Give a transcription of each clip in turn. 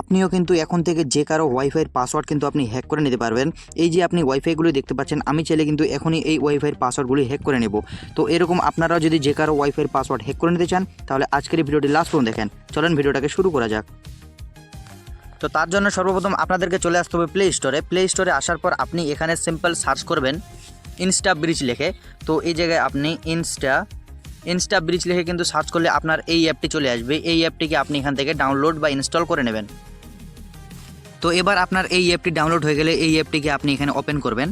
আপনিও কিন্তু এখন থেকে যে কারও ওয়াইফাইয়ের পাসওয়ার্ড কিন্তু আপনি হ্যাক করে নিতে পারবেন। এই যে আপনি ওয়াইফাইগুলো দেখতে পাচ্ছেন, আমি চাইলে কিন্তু এখনই এই ওয়াইফাইয়ের পাসওয়ার্ডগুলি হ্যাক করে নেব। তো এরকম আপনারাও যদি যে কারও ওয়াইফাইয়ের পাসওয়ার্ড হ্যাক করে নিতে চান, তাহলে আজকের এই ভিডিওটি লাস্ট পর্যন্ত দেখেন। চলেন ভিডিওটাকে শুরু করা যাক। তো তার জন্য সর্বপ্রথম আপনাদেরকে চলে আসতে হবে প্লে স্টোরে প্লে স্টোরে আসার পর আপনি এখানে সিম্পল সার্চ করবেন ইনস্টা ব্রিজ লেখে। তো এই জায়গায় আপনি ইনস্টা ইনস্টা ব্রিজ লিখে কিন্তু সার্চ করলে আপনার এই অ্যাপটি চলে আসবে। এই অ্যাপটিকে আপনি এখান থেকে ডাউনলোড বা ইনস্টল করে নেবেন। তো এবার আপনার এই অ্যাপটি ডাউনলোড হয়ে গেলে এই অ্যাপটিকে আপনি এখানে ওপেন করবেন।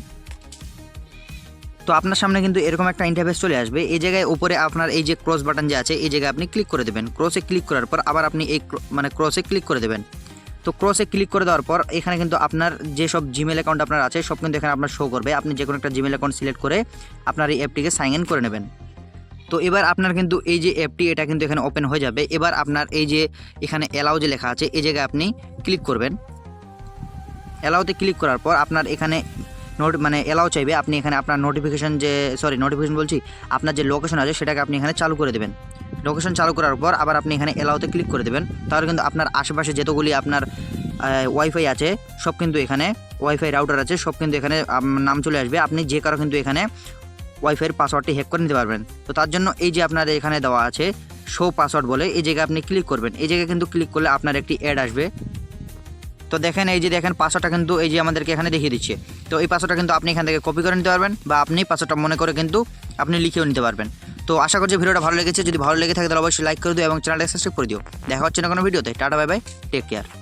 তো আপনার সামনে কিন্তু এরকম একটা ইন্টারফেস চলে আসবে। এই জায়গায় উপরে আপনার এই যে ক্রস বাটন যে আছে, এই জায়গায় আপনি ক্লিক করে দেবেন। ক্রসে ক্লিক করার পর আবার আপনি এই মানে ক্রসে ক্লিক করে দেবেন। তো ক্রসে ক্লিক করে দেওয়ার পর এখানে কিন্তু আপনার যে সব জিমেল অ্যাকাউন্ট আপনার আছে, সব কিন্তু এখানে আপনার শো করবে। আপনি যে কোনো একটা জিমেল অ্যাকাউন্ট সিলেক্ট করে আপনার এই অ্যাপটিকে সাইন ইন করে নেবেন। তো এবার আপনার কিন্তু এই যে অ্যাপটি এটা কিন্তু এখানে ওপেন হয়ে যাবে। এবার আপনার এই যে এখানে অ্যালাউ যে লেখা আছে, এই জায়গায় আপনি ক্লিক করবেন। অ্যালাউতে ক্লিক করার পর আপনার এখানে নোট মানে অ্যালাউ চাইবে, আপনি এখানে আপনার নোটিফিকেশন যে সরি নোটিফিকেশন বলছি, আপনার যে লোকেশন আছে, সেটাকে আপনি এখানে চালু করে দেবেন। লোকেশন চালু করার পর আবার আপনি এখানে অ্যালাউতে ক্লিক করে দেবেন। তাহলে কিন্তু আপনার আশেপাশে যতগুলি আপনার ওয়াইফাই আছে, সব কিন্তু এখানে ওয়াইফাই রাউটার আছে, সব কিন্তু এখানে নাম চলে আসবে। আপনি যে কারও কিন্তু এখানে ওয়াইফাইয়ের পাসওয়ার্ডটি হ্যাক করে নিতে পারবেন। তো তার জন্য এই যে আপনার এখানে দেওয়া আছে শো পাসওয়ার্ড বলে, এই জায়গায় আপনি ক্লিক করবেন। এই জায়গায় কিন্তু ক্লিক করলে আপনার একটি অ্যাড আসবে। তো দেখেন, এই যে দেখেন পাসওয়ার্ডটা কিন্তু এই যে আমাদেরকে এখানে দেখিয়ে দিচ্ছে। তো এই পাসওয়ার্ডটা কিন্তু আপনি এখান থেকে কপি করে নিতে পারবেন বা আপনি পাসওয়ার্ডটা মনে করে কিন্তু আপনি লিখেও নিতে পারবেন। তো আশা করছি ভিডিওটা ভালো লেগেছে। যদি ভালো লেগে থাকে, তাহলে অবশ্যই লাইক করে দিও এবং চ্যানেলটা সাবস্ক্রাইব করে দিও। দেখা হচ্ছে না কোনো ভিডিওতে। Tata bye bye take care